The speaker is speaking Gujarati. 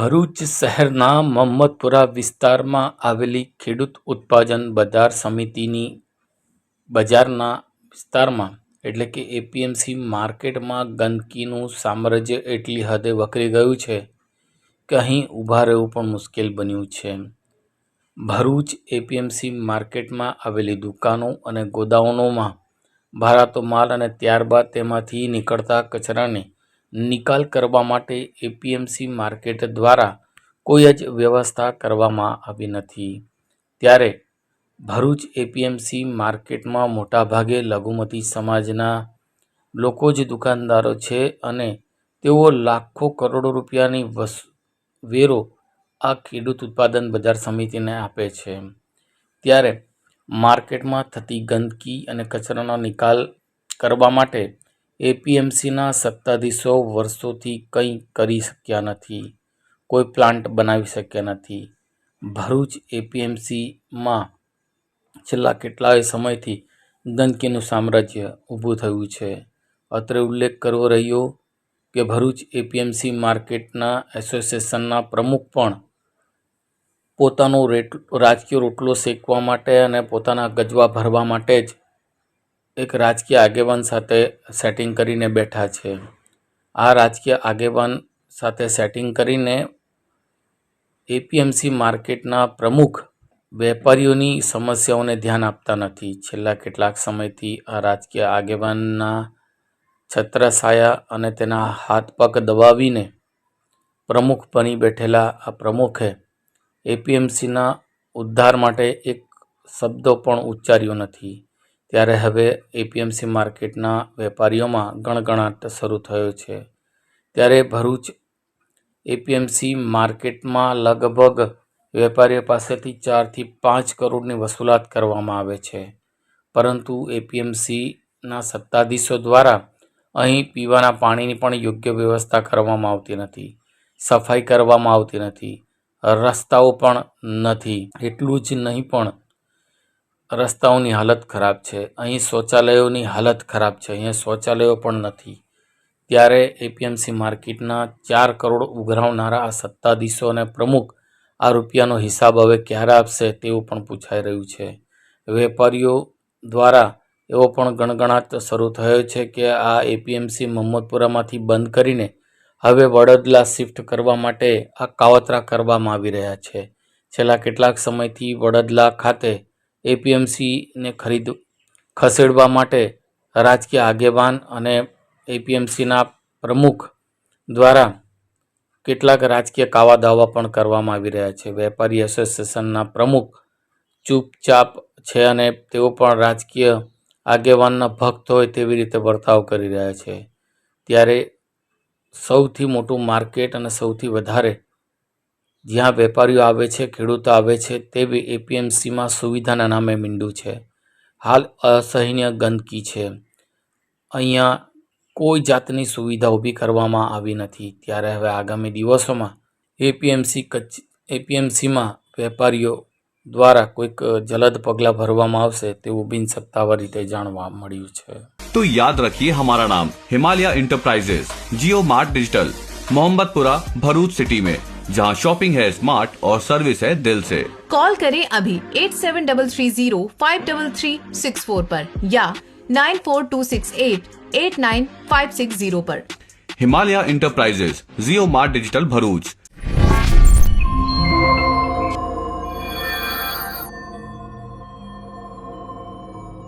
ભરૂચ શહેરના મહમ્મદપુરા વિસ્તારમાં આવેલી ખેડૂત ઉત્પાદન બજાર સમિતિની બજારના વિસ્તારમાં, એટલે કે એપીએમસી માર્કેટમાં ગંદકીનું સામ્રાજ્ય એટલી હદે વકરી ગયું છે કે અહીં ઊભા રહેવું પણ મુશ્કેલ બન્યું છે. ભરૂચ એપીએમસી માર્કેટમાં આવેલી દુકાનો અને ગોદાઉનોમાં ભરાતો માલ અને ત્યારબાદ તેમાંથી નીકળતા કચરાને નિકાલ કરવા માટે એપીએમસી માર્કેટ દ્વારા કોઈ જ વ્યવસ્થા કરવામાં આવી નથી. ત્યારે ભરૂચ એપીએમસી માર્કેટમાં મોટાભાગે લઘુમતી સમાજના લોકો જ દુકાનદારો છે અને તેઓ લાખો કરોડો રૂપિયાની વસ, વેરો આ ખેડૂત ઉત્પાદન બજાર સમિતિને આપે છે. ત્યારે માર્કેટમાં થતી ગંદકી અને કચરાનો નિકાલ કરવા માટે એપીએમસીના સત્તાધીશો વર્ષોથી કંઈ કરી શક્યા નથી, કોઈ પ્લાન્ટ બનાવી શક્યા નથી. ભરૂચ એપીએમસીમાં છેલ્લા કેટલાય સમયથી ગંદકીનું સામ્રાજ્ય ઊભું થયું છે. અત્રે ઉલ્લેખ કરવો રહ્યો કે ભરૂચ એપીએમસી માર્કેટના એસોસિએશનના પ્રમુખ પણ પોતાનો રેટ, રાજકીય રોટલો શેકવા માટે અને પોતાના ગજવા ભરવા માટે જ એક રાજકીય આગેવાન સાથે સેટિંગ કરીને બેઠા છે. આ રાજકીય આગેવાન સાથે સેટિંગ કરીને એપીએમસી માર્કેટના પ્રમુખ વેપારીઓની સમસ્યાઓને ધ્યાન આપતા નથી. છેલ્લા કેટલાક સમયથી આ રાજકીય આગેવાનના છત્રછાયા અને તેના હાથ પગ દબાવીને પ્રમુખ બની બેઠેલા આ પ્રમુખે એપીએમસીના ઉદ્ધાર માટે એક શબ્દો પણ ઉચ્ચાર્યો નથી. ત્યારે હવે એપીએમસી માર્કેટના વેપારીઓમાં ગણગણાટ શરૂ થયો છે. ત્યારે ભરૂચ એપીએમસી માર્કેટમાં લગભગ વેપારીઓ પાસેથી ચારથી પાંચ કરોડની વસૂલાત કરવામાં આવે છે. પરંતુ એપીએમસીના સત્તાધીશો દ્વારા અહીં પીવાના પાણીની પણ યોગ્ય વ્યવસ્થા કરવામાં આવતી નથી. સફાઈ કરવામાં આવતી નથી. રસ્તાઓ પણ નથી. એટલું જ નહીં પણ રસ્તાઓની હાલત ખરાબ છે, અહીં શૌચાલયોની હાલત ખરાબ છે, અહીંયા શૌચાલયો પણ નથી. ત્યારે એપીએમસી માર્કેટના ચાર કરોડ ઉઘરાવનારા આ સત્તાધીશો અને પ્રમુખ આ રૂપિયાનો હિસાબ હવે ક્યારે આપશે તેવું પણ પૂછાઈ રહ્યું છે. વેપારીઓ દ્વારા એવો પણ ગણગણાટ શરૂ થયો છે કે આ એપીએમસી મહમ્મદપુરામાંથી બંધ કરીને હવે વડોદરા શિફ્ટ કરવા માટે આ કાવતરા કરવામાં આવી રહ્યા છે. છેલ્લા કેટલાક સમયથી વડોદરા ખાતે એપીએમસીને ખરીદ ખસેડવા માટે રાજકીય આગેવાન અને એપીએમસીના પ્રમુખ દ્વારા કેટલાક રાજકીય કાવા દાવા પણ કરવામાં આવી રહ્યા છે. વેપારી એસોસિએશનના પ્રમુખ ચૂપચાપ છે અને તેઓ પણ રાજકીય આગેવાનના ભક્ત હોય તેવી રીતે વર્તાવ કરી રહ્યા છે. ત્યારે સૌથી મોટું માર્કેટ અને સૌથી વધારે જ્યાં વેપારીઓ આવે છે, ખેડૂતો આવે છે, તેવી એપીએમસીમાં સુવિધાના નામે મીંડું છે. હાલ અસહ્ય ગંદકી છે. અહીંયા કોઈ જાતની સુવિધા ઊભી કરવામાં આવી નથી. ત્યારે હવે આગામી દિવસોમાં એપીએમસી કચ્છ એપીએમસીમાં વેપારીઓ દ્વારા કોઈક જલદ પગલાં ભરવામાં આવશે તેવું બિનસત્તાવાર રીતે જાણવા મળ્યું છે. તો યાદ રાખીએ અમારા નામ, Himalaya enterprises Jio mart digital Mohammadpura, Bharuch city મેં. जहां शॉपिंग है स्मार्ट और सर्विस है दिल से कॉल करें अभी eight seven double three zero five double three six four पर या nine four two six eight eight nine five six zero पर Himalaya enterprises Jio mart digital Bharuch